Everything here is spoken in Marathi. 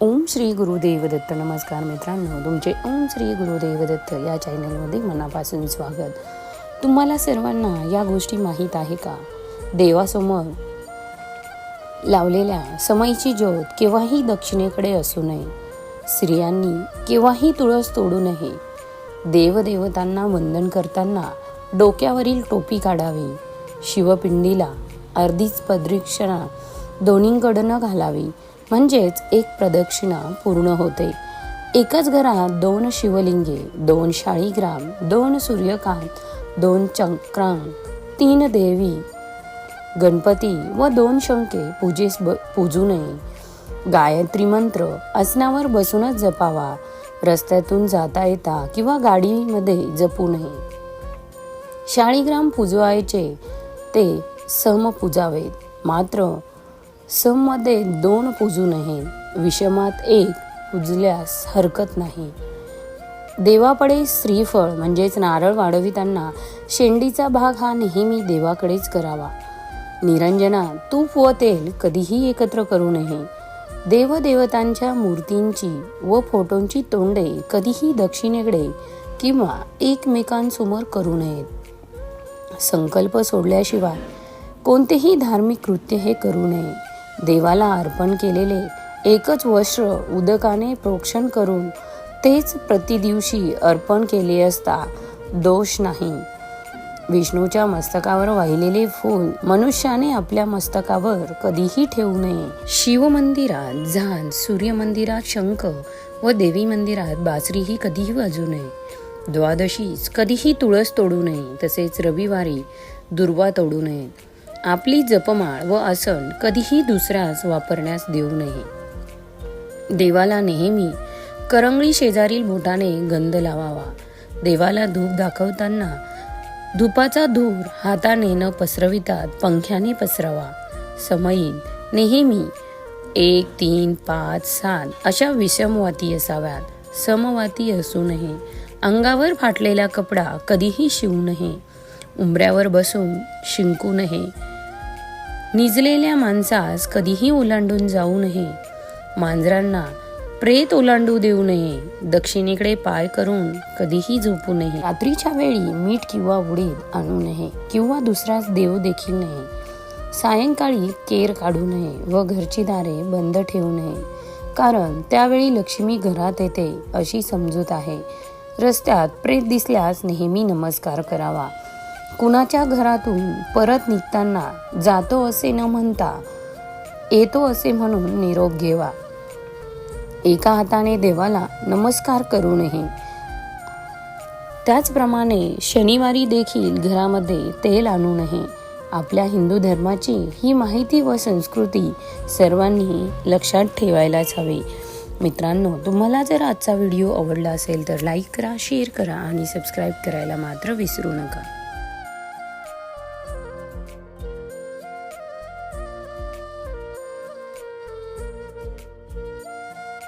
ओम श्री गुरुदेव दत्त नमस्कार मित्रांनो तुमचे ओम श्री गुरुदेव दत्त या चॅनलमध्ये मनापासून स्वागत. तुम्हाला सर्वांना या गोष्टी माहीत आहे का? देवासमोर लावलेल्या समयची ज्योत केव्हाही दक्षिणेकडे असू नये. स्त्रियांनी केव्हाही तुळस तोडू नये. देवदेवतांना वंदन करताना डोक्यावरील टोपी काढावी. शिवपिंडीला अर्धीच प्रदक्षिणा दोन्हीकडनं घालावी. म्हणजेच एक प्रदक्षिणा पूर्ण होते. एकाच घरात दोन शिवलिंगे दोन शाळीग्राम दोन सूर्यकांत दोन चक्रांक तीन देवी गणपती व दोन शंके पूजेस ब पूजू नये. गायत्री मंत्र आसनावर बसूनच जपावा रस्त्यातून जाता येता किंवा गाडीमध्ये जपू नये. शाळीग्राम पुजवायचे ते सम पूजावेत मात्र सममध्ये दोन पूजू नये. विषमात एक पूजल्यास हरकत नाही. देवाकडे श्रीफळ म्हणजेच नारळ वाढविताना शेंडीचा भाग हा नेहमी देवाकडेच करावा. निरंजना तूप व तेल कधीही एकत्र करू नये. देवदेवतांच्या मूर्तींची व फोटोंची तोंडे कधीही दक्षिणेकडे किंवा एकमेकांसमोर करू नयेत. संकल्प सोडल्याशिवाय कोणतेही धार्मिक कृत्य हे करू नये. देवाला अर्पण केलेले एकच वस्त्र उदकाने प्रोक्षण करून तेच प्रतिदिवशी अर्पण केले असता दोष नाही. विष्णूच्या मस्तकावर वाहिलेले फूल मनुष्याने आपल्या मस्तकावर कधीही ठेवू नये. शिव मंदिरात सूर्यमंदिरात शंख व देवी मंदिरात बासरीही कधीही वाजू नये. द्वादशीच कधीही तुळस तोडू नये तसेच रविवारी दुर्वा तोडू नये. आपली जपमाळ व आसन कधीही दुसऱ्यास वापरण्यास देऊ नये. देवाला नेहमी करंगळी शेजारील बोटाने गंध लावावा. देवाला धूप दाखवताना धुपाचा धूर हाताने न पसरवितात पंख्याने पसरावा. समयी नेहमी एक तीन पाच सात अशा विषमवाती असाव्यात. समवाती असू नये. अंगावर फाटलेला कपडा कधीही शिवू नये. उंबऱ्यावर बसून शिंकू नये. निजलेल्या माणसास कधीही ओलांडून जाऊ नये. मांजरांना प्रेत ओलांडू देऊ नये. दक्षिणेकडे पाय करून कधीही झोपू नये. रात्रीच्या वेळी मीठ किंवा उडीद आणू नये किंवा दुसराच देव देखील नये. सायंकाळी केर काढू नये व घरची दारे बंद ठेवू नये. कारण त्यावेळी लक्ष्मी घरात येते अशी समजूत आहे. रस्त्यात प्रेत दिसल्यास नेहमी नमस्कार करावा. कुणाच्या घरातून परत निघताना जातो असे न म्हणता येतो असे म्हणून निरोप घेवा. एका हाताने देवाला नमस्कार करू नये. त्याचप्रमाणे शनिवारी देखील घरामध्ये तेल आणू नये. आपल्या हिंदू धर्माची ही माहिती व संस्कृती सर्वांनी लक्षात ठेवायलाच हवी. मित्रांनो तुम्हाला जर आजचा व्हिडिओ आवडला असेल तर लाईक करा शेअर करा आणि सबस्क्राईब करायला मात्र विसरू नका.